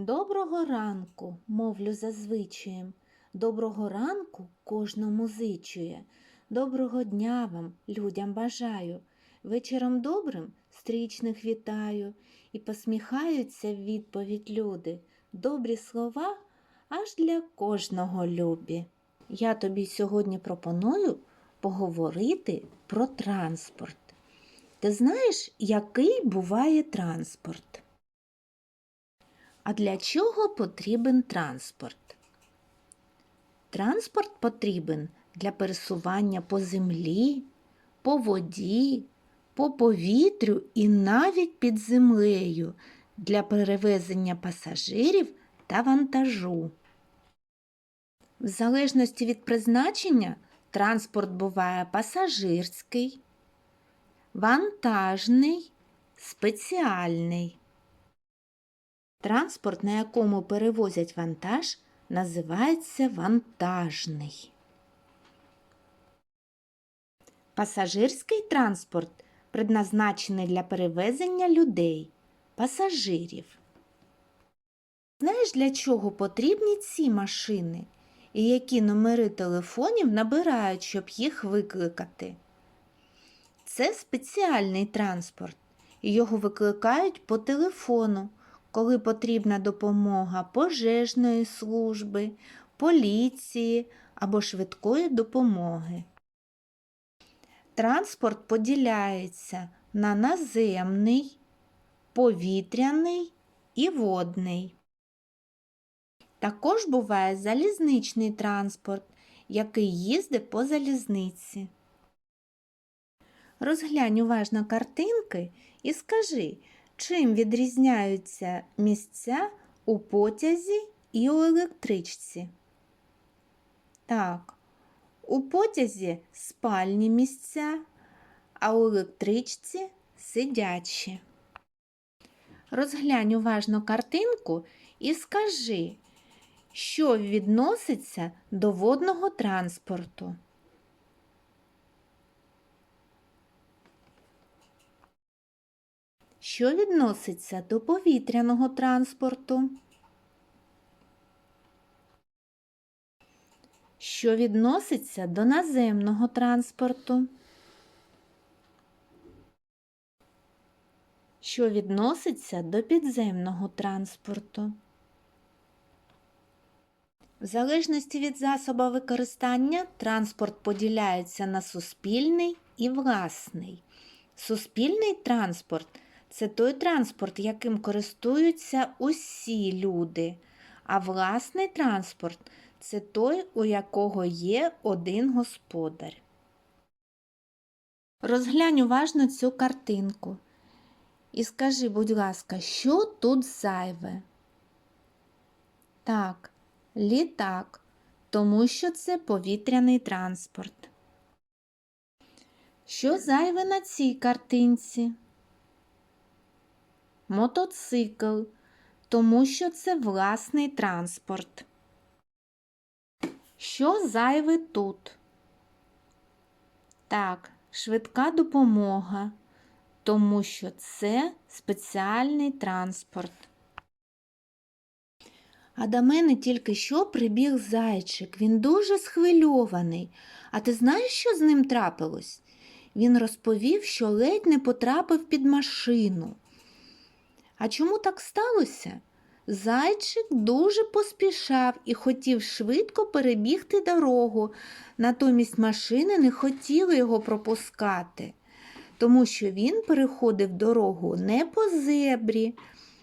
Доброго ранку, мовлю зазвичаєм. Доброго ранку кожному зичує. Доброго дня вам, людям бажаю. Вечором добрим стрічних вітаю. І посміхаються в відповідь люди. Добрі слова аж для кожного любі. Я тобі сьогодні пропоную поговорити про транспорт. Ти знаєш, який буває транспорт? А для чого потрібен транспорт? Транспорт потрібен для пересування по землі, по воді, по повітрю і навіть під землею для перевезення пасажирів та вантажу. В залежності від призначення транспорт буває пасажирський, вантажний, спеціальний. Транспорт, на якому перевозять вантаж, називається вантажний. Пасажирський транспорт предназначений для перевезення людей, пасажирів. Знаєш, для чого потрібні ці машини і які номери телефонів набирають, щоб їх викликати? Це спеціальний транспорт, його викликають по телефону коли потрібна допомога пожежної служби, поліції або швидкої допомоги. Транспорт поділяється на наземний, повітряний і водний. Також буває залізничний транспорт, який їздить по залізниці. Розглянь уважно картинки і скажи, Чим відрізняються місця у потязі і у електричці? Так, у потязі спальні місця, а у електричці сидячі. Розглянь уважно картинку і скажи, що відноситься до водного транспорту. Що відноситься до повітряного транспорту, що відноситься до наземного транспорту, що відноситься до підземного транспорту. В залежності від засоба використання транспорт поділяється на суспільний і власний. Суспільний транспорт це той транспорт, яким користуються усі люди, а власний транспорт це той, у якого є один господар. Розглянь уважно цю картинку і скажи, будь ласка, що тут зайве? Так, літак, тому що це повітряний транспорт. Що зайве на цій картинці? Мотоцикл, тому що це власний транспорт. Що зайве тут? Так, швидка допомога, тому що це спеціальний транспорт. А до мене тільки що прибіг зайчик. Він дуже схвильований. А ти знаєш, що з ним трапилось? Він розповів, що ледь не потрапив під машину. А чому так сталося? Зайчик дуже поспішав і хотів швидко перебігти дорогу, натомість машини не хотіли його пропускати, тому що він переходив дорогу не по зебрі.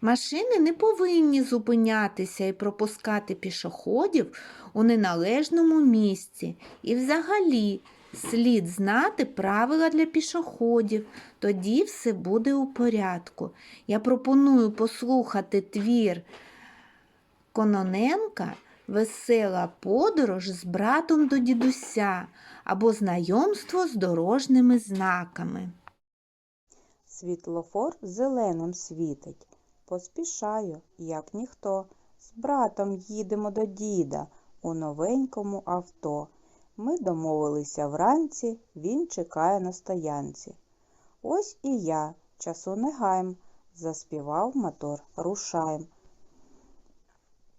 Машини не повинні зупинятися і пропускати пішоходів у неналежному місці. І взагалі Слід знати правила для пішоходів, тоді все буде у порядку. Я пропоную послухати твір Кононенка Весела подорож з братом до дідуся або знайомство з дорожніми знаками. Світлофор зеленим світить. Поспішаю, як ніхто. З братом їдемо до діда у новенькому авто. Ми домовилися вранці, він чекає на стоянці. Ось і я, часу не гаєм, заспівав мотор, рушаєм.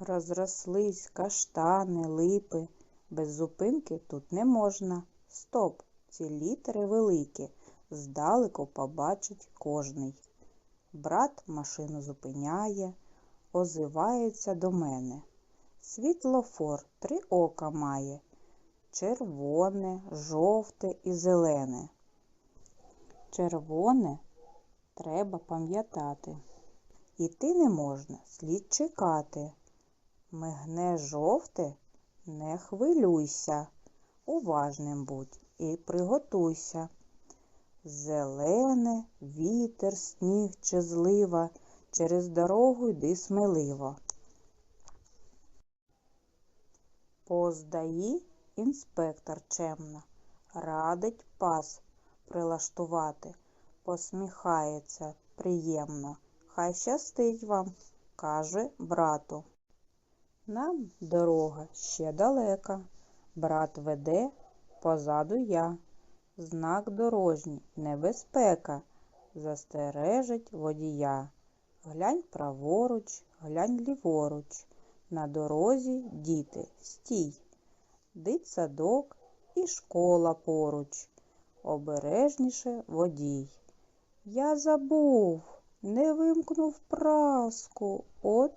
Розрослись каштани, липи. Без зупинки тут не можна. Стоп! Ці літери великі. Здалеку побачить кожний. Брат машину зупиняє, озивається до мене. Світлофор три ока має. Червоне, жовте і зелене. Червоне треба пам'ятати. Іти не можна, слід чекати. Мигне жовте, не хвилюйся, уважним будь і приготуйся. Зелене, вітер, сніг чи злива, через дорогу йди сміливо. Поздаї інспектор чемно, радить пас прилаштувати, посміхається приємно. Хай щастить вам, каже брату. Нам дорога ще далека, брат веде, позаду я. Знак дорожній, небезпека, застережить водія. Глянь праворуч, глянь ліворуч, на дорозі діти, стій. Дитсадок і школа поруч, обережніше водій. Я забув, не вимкнув праску, от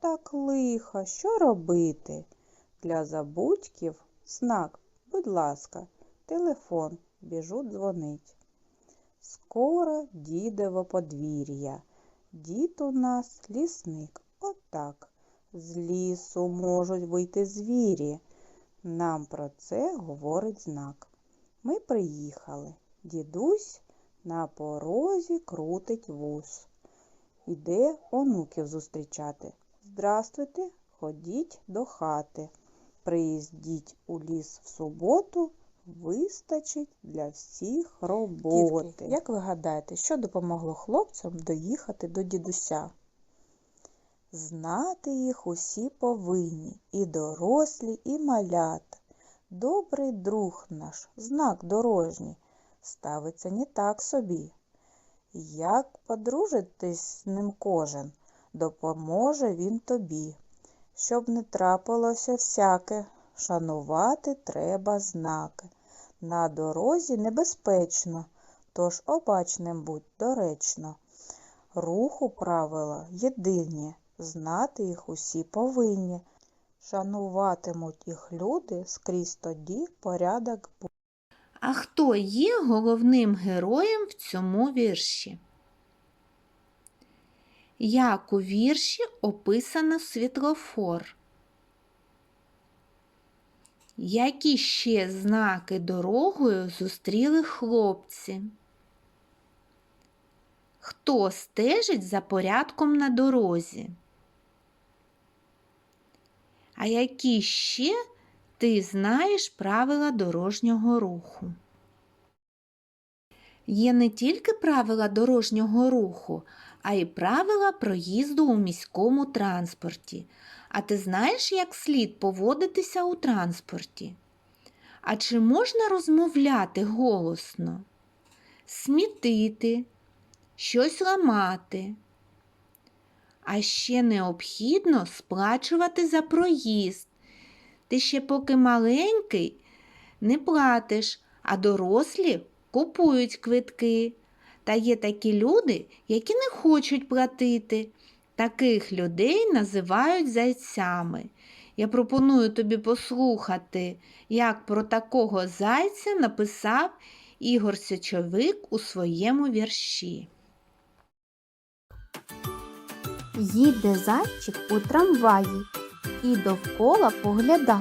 так лиха, що робити? Для забудьків знак, будь ласка, телефон, біжу дзвонить. Скоро дідово подвір'я. Дід у нас лісник, отак. З лісу можуть вийти звірі. Нам про це говорить знак. Ми приїхали. Дідусь на порозі крутить вус. Іде онуків зустрічати. Здрастуйте, ходіть до хати. Приїздіть у ліс в суботу, вистачить для всіх роботи. Дітки, як ви гадаєте, що допомогло хлопцям доїхати до дідуся? Знати їх усі повинні, і дорослі, і малята. Добрий друг наш, знак дорожній, ставиться не так собі. Як подружитись з ним кожен, допоможе він тобі. Щоб не трапилося всяке, шанувати треба знаки. На дорозі небезпечно, тож обачним будь доречно. Руху правила єдині, знати їх усі повинні. Шануватимуть їх люди, скрізь тоді порядок буде. А хто є головним героєм в цьому вірші? Як у вірші описано світлофор? Які ще знаки дорогою зустріли хлопці? Хто стежить за порядком на дорозі? А які ще ти знаєш правила дорожнього руху? Є не тільки правила дорожнього руху, а й правила проїзду у міському транспорті. А ти знаєш, як слід поводитися у транспорті? А чи можна розмовляти голосно? Смітити, щось ламати. А ще необхідно сплачувати за проїзд. Ти ще поки маленький не платиш, а дорослі купують квитки. Та є такі люди, які не хочуть платити. Таких людей називають зайцями. Я пропоную тобі послухати, як про такого зайця написав Ігор Січовик у своєму вірші. Їде зайчик у трамваї і довкола погляда.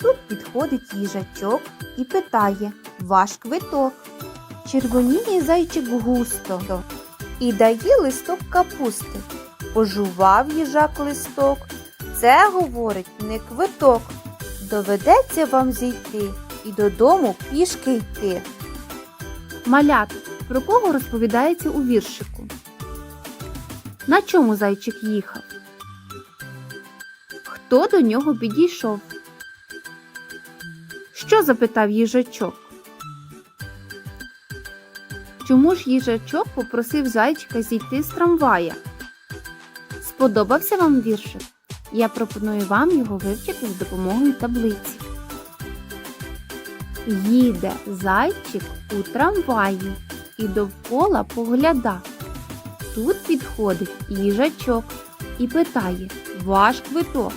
Тут підходить їжачок і питає Ваш квиток. Червоніє зайчик густо і дає листок капусти. Пожував їжак листок. Це, говорить, не квиток. Доведеться вам зійти і додому пішки йти. Малят, про кого розповідається у віршику? На чому зайчик їхав? Хто до нього підійшов? Що запитав їжачок? Чому ж їжачок попросив зайчика зійти з трамвая? Сподобався вам віршик? Я пропоную вам його вивчити з допомогою таблиці. Їде зайчик у трамваї і довкола погляда. Тут підходить їжачок і питає Ваш квиток.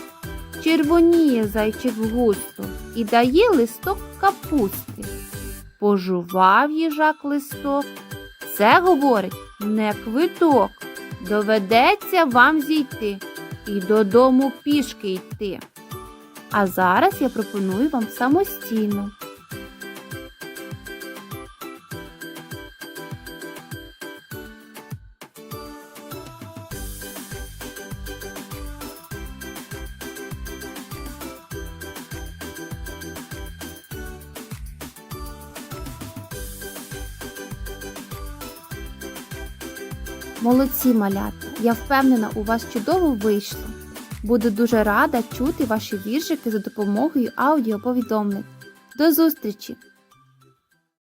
Червоніє зайчик густо і дає листок капусти. Пожував їжак листок. Це говорить не квиток. Доведеться вам зійти і додому пішки йти. А зараз я пропоную вам самостійно. Молодці, малята! Я впевнена, у вас чудово вийшло. Буду дуже рада чути ваші віршики за допомогою аудіоповідомлень. До зустрічі!